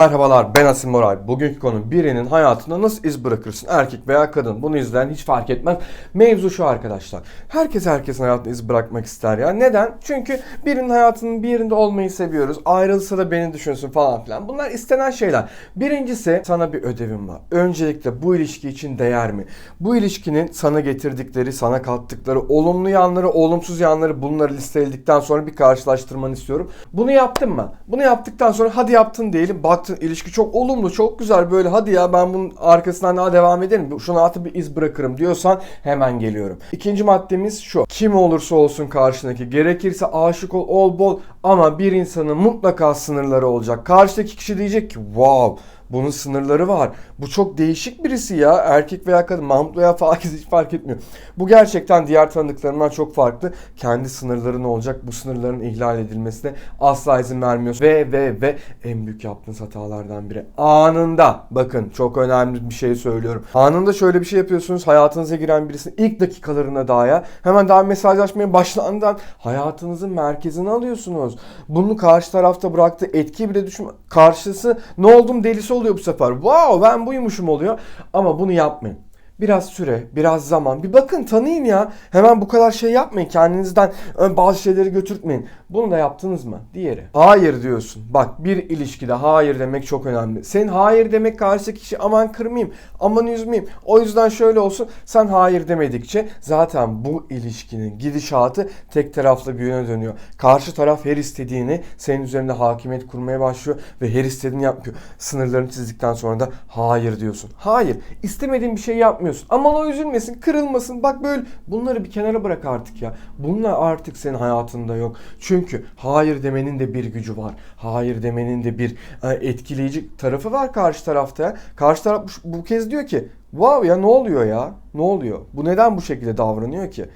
Merhabalar ben Asim Moray. Bugünkü konu birinin hayatında nasıl iz bırakırsın? Erkek veya kadın. Bunu izleyen hiç fark etmez. Mevzu şu arkadaşlar. Herkes herkesin hayatında iz bırakmak ister ya. Neden? Çünkü birinin hayatının bir yerinde olmayı seviyoruz. Ayrılsa da beni düşünsün falan filan. Bunlar istenen şeyler. Birincisi sana bir ödevim var. Öncelikle bu ilişki için değer mi? Bu ilişkinin sana getirdikleri, sana kattıkları olumlu yanları, olumsuz yanları bunları listeledikten sonra bir karşılaştırmanı istiyorum. Bunu yaptın mı? Bunu yaptıktan sonra hadi yaptın diyelim. Baktın ilişki çok olumlu, çok güzel böyle hadi ya ben bunun arkasından daha devam ederim. Şuna artık bir iz bırakırım diyorsan hemen geliyorum. İkinci maddemiz şu. Kim olursa olsun karşındaki gerekirse aşık ol, ol bol ama bir insanın mutlaka sınırları olacak. Karşıdaki kişi diyecek ki wow bunun sınırları var. Bu çok değişik birisi ya. Erkek veya kadın, Mahmut veya Fakiz hiç fark etmiyor. Bu gerçekten diğer tanıdıklarından çok farklı. Kendi sınırları ne olacak? Bu sınırların ihlal edilmesine asla izin vermiyorsun. Ve ve ve en büyük yaptığınız hatalardan biri. Anında bakın çok önemli bir şey söylüyorum. Anında şöyle bir şey yapıyorsunuz. Hayatınıza giren birisinin ilk dakikalarına dahi hemen daha mesajlaşmaya başlandığından hayatınızın merkezine alıyorsunuz. Bunu karşı tarafta bıraktığı etki bile düşün. Karşısı ne oldum delisi oluyor bu sefer. Wow ben buymuşum oluyor. Ama bunu yapmayın. Biraz süre, biraz zaman. Bir bakın tanıyın ya. Hemen bu kadar şey yapmayın. Kendinizden ön bazı şeyleri götürtmeyin. Bunu da yaptınız mı? Diğeri. Hayır diyorsun. Bak bir ilişkide hayır demek çok önemli. Sen hayır demek karşıdaki kişi aman kırmayayım, aman üzmeyeyim. O yüzden şöyle olsun. Sen hayır demedikçe zaten bu ilişkinin gidişatı tek taraflı bir yöne dönüyor. Karşı taraf her istediğini senin üzerinde hakimiyet kurmaya başlıyor ve her istediğini yapıyor. Sınırlarını çizdikten sonra da hayır diyorsun. Hayır. istemediğin bir şey yapmıyorsun. Aman o üzülmesin, kırılmasın. Bak böyle bunları bir kenara bırak artık ya. Bunlar artık senin hayatında yok. Çünkü hayır demenin de bir gücü var. Hayır demenin de bir e, etkileyici tarafı var karşı tarafta. Karşı taraf bu kez diyor ki Wow ya ne oluyor ya? Ne oluyor? Bu neden bu şekilde davranıyor ki?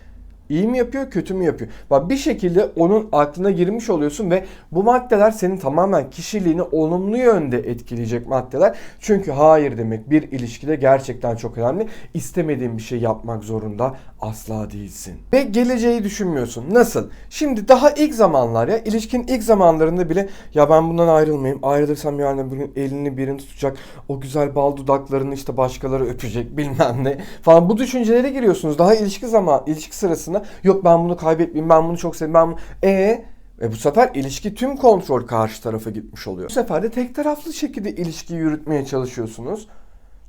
İyi mi yapıyor, kötü mü yapıyor? Bak bir şekilde onun aklına girmiş oluyorsun ve bu maddeler senin tamamen kişiliğini olumlu yönde etkileyecek maddeler. Çünkü hayır demek bir ilişkide gerçekten çok önemli. İstemediğin bir şey yapmak zorunda asla değilsin. Ve geleceği düşünmüyorsun. Nasıl? Şimdi daha ilk zamanlar ya ilişkinin ilk zamanlarında bile ya ben bundan ayrılmayayım. Ayrılırsam yarın bir gün elini birini tutacak. O güzel bal dudaklarını işte başkaları öpecek bilmem ne falan. Bu düşüncelere giriyorsunuz. Daha ilişki zaman ilişki sırasında yok ben bunu kaybetmeyeyim ben bunu çok sevdim ben bunu. E ve bu sefer ilişki tüm kontrol karşı tarafa gitmiş oluyor. Bu sefer de tek taraflı şekilde ilişkiyi yürütmeye çalışıyorsunuz.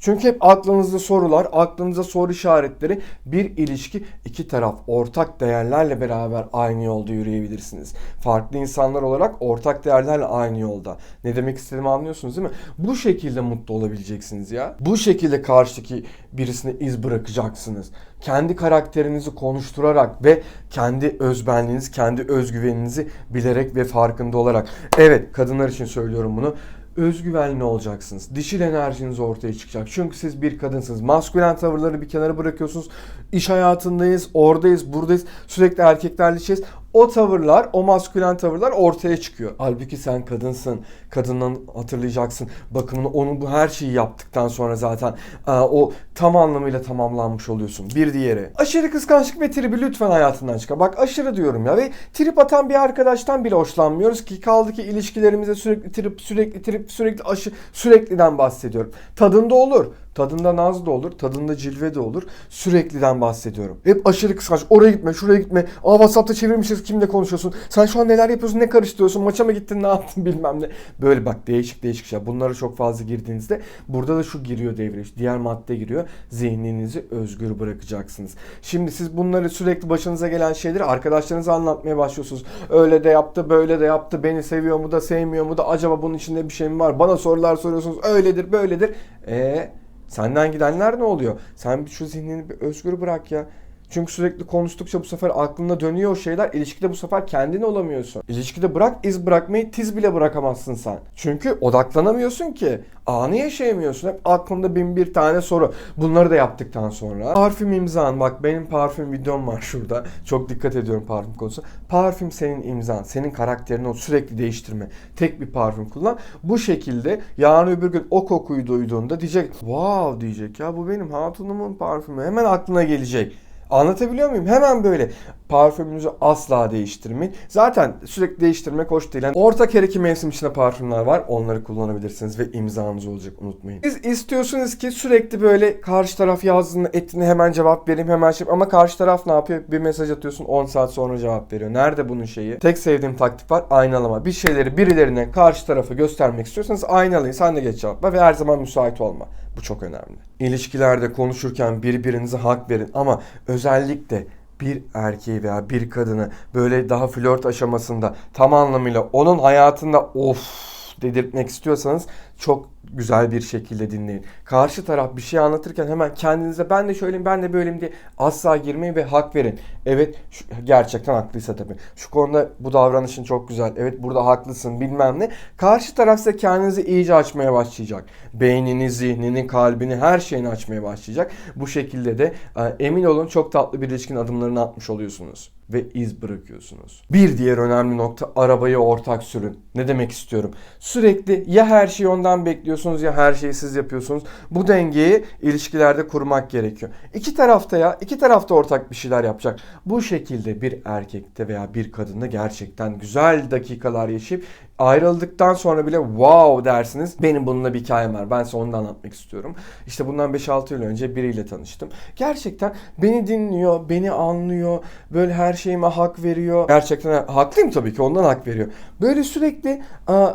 Çünkü hep aklınızda sorular, aklınızda soru işaretleri bir ilişki iki taraf ortak değerlerle beraber aynı yolda yürüyebilirsiniz. Farklı insanlar olarak ortak değerlerle aynı yolda. Ne demek istediğimi anlıyorsunuz değil mi? Bu şekilde mutlu olabileceksiniz ya. Bu şekilde karşıdaki birisine iz bırakacaksınız. Kendi karakterinizi konuşturarak ve kendi özbenliğinizi, kendi özgüveninizi bilerek ve farkında olarak. Evet kadınlar için söylüyorum bunu özgüvenli olacaksınız. Dişil enerjiniz ortaya çıkacak. Çünkü siz bir kadınsınız. Maskülen tavırları bir kenara bırakıyorsunuz. İş hayatındayız, oradayız, buradayız. Sürekli erkeklerle şeyiz. O tavırlar, o maskülen tavırlar ortaya çıkıyor. Halbuki sen kadınsın. Kadından hatırlayacaksın. Bakımını, onu bu her şeyi yaptıktan sonra zaten e, o tam anlamıyla tamamlanmış oluyorsun. Bir diğeri. Aşırı kıskançlık ve tribi lütfen hayatından çıkar. Bak aşırı diyorum ya ve trip atan bir arkadaştan bile hoşlanmıyoruz ki kaldı ki ilişkilerimize sürekli trip, sürekli trip, sürekli aşı, sürekliden bahsediyorum. Tadında olur. Tadında naz da olur, tadında cilve de olur. Sürekliden bahsediyorum. Hep aşırı kıskanç. Oraya gitme, şuraya gitme. Aa WhatsApp'ta çevirmişiz kimle konuşuyorsun? Sen şu an neler yapıyorsun, ne karıştırıyorsun? Maça mı gittin, ne yaptın bilmem ne. Böyle bak değişik değişik şey. Bunlara çok fazla girdiğinizde burada da şu giriyor devreye. Diğer madde giriyor. Zihninizi özgür bırakacaksınız. Şimdi siz bunları sürekli başınıza gelen şeyleri arkadaşlarınıza anlatmaya başlıyorsunuz. Öyle de yaptı, böyle de yaptı. Beni seviyor mu da sevmiyor mu da acaba bunun içinde bir şey mi var? Bana sorular soruyorsunuz. Öyledir, böyledir. Eee Senden gidenler ne oluyor? Sen şu zihnini bir özgür bırak ya. Çünkü sürekli konuştukça bu sefer aklında dönüyor o şeyler. İlişkide bu sefer kendin olamıyorsun. İlişkide bırak iz bırakmayı tiz bile bırakamazsın sen. Çünkü odaklanamıyorsun ki. Anı yaşayamıyorsun. Hep aklında bin bir tane soru. Bunları da yaptıktan sonra. Parfüm imzan. Bak benim parfüm videom var şurada. Çok dikkat ediyorum parfüm konusuna. Parfüm senin imzan. Senin karakterini sürekli değiştirme. Tek bir parfüm kullan. Bu şekilde yarın öbür gün o kokuyu duyduğunda diyecek wow diyecek ya bu benim hatunumun parfümü. Hemen aklına gelecek. Anlatabiliyor muyum? Hemen böyle parfümünüzü asla değiştirmeyin. Zaten sürekli değiştirmek hoş değil. Yani ortak her iki mevsim içinde parfümler var. Onları kullanabilirsiniz ve imzanız olacak unutmayın. Siz istiyorsunuz ki sürekli böyle karşı taraf yazdığında etine hemen cevap vereyim hemen şey ama karşı taraf ne yapıyor? Bir mesaj atıyorsun 10 saat sonra cevap veriyor. Nerede bunun şeyi? Tek sevdiğim taktik var aynalama. Bir şeyleri birilerine karşı tarafa göstermek istiyorsanız aynalayın. Sen de geç cevapla ve her zaman müsait olma. Bu çok önemli. İlişkilerde konuşurken birbirinize hak verin ama özellikle bir erkeği veya bir kadını böyle daha flört aşamasında tam anlamıyla onun hayatında of dedirtmek istiyorsanız çok güzel bir şekilde dinleyin. Karşı taraf bir şey anlatırken hemen kendinize ben de şöyleyim ben de böyleyim diye asla girmeyin ve hak verin. Evet şu- gerçekten haklıysa tabii. Şu konuda bu davranışın çok güzel. Evet burada haklısın bilmem ne. Karşı taraf size kendinizi iyice açmaya başlayacak. Beynini, zihnini, kalbini her şeyini açmaya başlayacak. Bu şekilde de e, emin olun çok tatlı bir ilişkinin adımlarını atmış oluyorsunuz ve iz bırakıyorsunuz. Bir diğer önemli nokta arabayı ortak sürün. Ne demek istiyorum? Sürekli ya her şeyi ondan bekliyorsunuz ya her şeyi siz yapıyorsunuz. Bu dengeyi ilişkilerde kurmak gerekiyor. İki tarafta ya iki tarafta ortak bir şeyler yapacak. Bu şekilde bir erkekte veya bir kadında gerçekten güzel dakikalar yaşayıp ayrıldıktan sonra bile wow dersiniz. Benim bununla bir hikayem var. Ben size onu da anlatmak istiyorum. İşte bundan 5-6 yıl önce biriyle tanıştım. Gerçekten beni dinliyor, beni anlıyor. Böyle her şeyime hak veriyor. Gerçekten haklıyım tabii ki ondan hak veriyor. Böyle sürekli aa,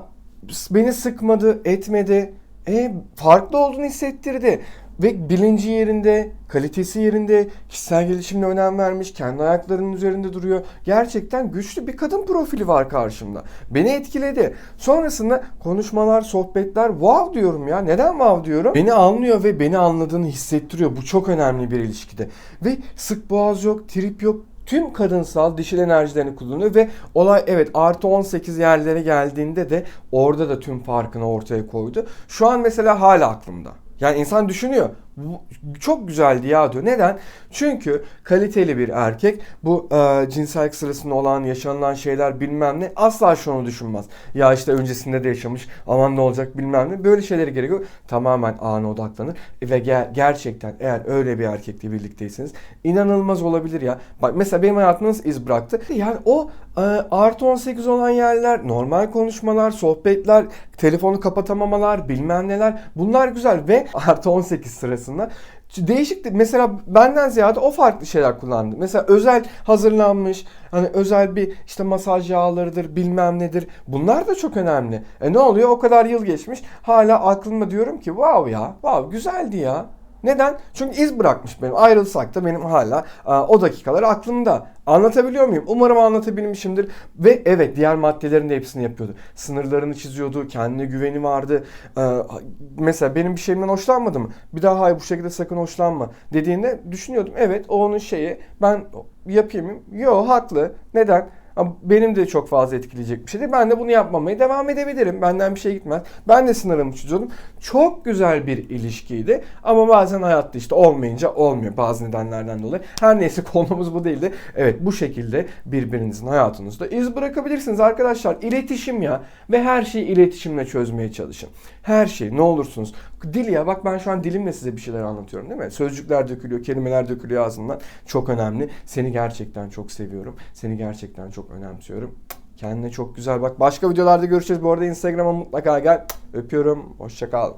beni sıkmadı, etmedi. E, farklı olduğunu hissettirdi. Ve bilinci yerinde, kalitesi yerinde, kişisel gelişimine önem vermiş, kendi ayaklarının üzerinde duruyor. Gerçekten güçlü bir kadın profili var karşımda. Beni etkiledi. Sonrasında konuşmalar, sohbetler wow diyorum ya. Neden wow diyorum? Beni anlıyor ve beni anladığını hissettiriyor. Bu çok önemli bir ilişkide. Ve sık boğaz yok, trip yok, tüm kadınsal dişil enerjilerini kullanıyor ve olay evet artı 18 yerlere geldiğinde de orada da tüm farkını ortaya koydu. Şu an mesela hala aklımda. Yani insan düşünüyor. Çok güzeldi ya diyor. Neden? Çünkü kaliteli bir erkek bu e, cinsellik sırasında olan yaşanılan şeyler bilmem ne asla şunu düşünmez. Ya işte öncesinde de yaşamış aman ne olacak bilmem ne. Böyle şeyleri gerek. Tamamen ana odaklanır. Ve ger- gerçekten eğer öyle bir erkekle birlikteyseniz inanılmaz olabilir ya. Bak mesela benim hayatımda iz bıraktı? Yani o e, artı 18 olan yerler, normal konuşmalar, sohbetler, telefonu kapatamamalar, bilmem neler bunlar güzel ve artı 18 sırasında değişik mesela benden ziyade o farklı şeyler kullandı. Mesela özel hazırlanmış hani özel bir işte masaj yağlarıdır bilmem nedir. Bunlar da çok önemli. E ne oluyor? O kadar yıl geçmiş. Hala aklımda diyorum ki wow ya. Wow güzeldi ya. Neden? Çünkü iz bırakmış benim. Ayrılsak da benim hala aa, o dakikalar aklımda. Anlatabiliyor muyum? Umarım anlatabilmişimdir. Ve evet diğer maddelerin de hepsini yapıyordu. Sınırlarını çiziyordu. Kendine güveni vardı. Ee, mesela benim bir şeyimden hoşlanmadı mı? Bir daha hayır bu şekilde sakın hoşlanma dediğinde düşünüyordum. Evet o onun şeyi. Ben yapayım mı? Yo haklı. Neden? Benim de çok fazla etkileyecek bir şey değil. Ben de bunu yapmamaya devam edebilirim. Benden bir şey gitmez. Ben de sınırımı çiziyordum. Çok güzel bir ilişkiydi. Ama bazen hayatta işte olmayınca olmuyor bazı nedenlerden dolayı. Her neyse konumuz bu değildi. Evet bu şekilde birbirinizin hayatınızda iz bırakabilirsiniz arkadaşlar. İletişim ya. Ve her şeyi iletişimle çözmeye çalışın. Her şey ne olursunuz. Dil ya bak ben şu an dilimle size bir şeyler anlatıyorum değil mi? Sözcükler dökülüyor, kelimeler dökülüyor ağzından. Çok önemli. Seni gerçekten çok seviyorum. Seni gerçekten çok önemsiyorum. Kendine çok güzel bak. Başka videolarda görüşeceğiz. Bu arada Instagram'a mutlaka gel. Öpüyorum. Hoşça kal.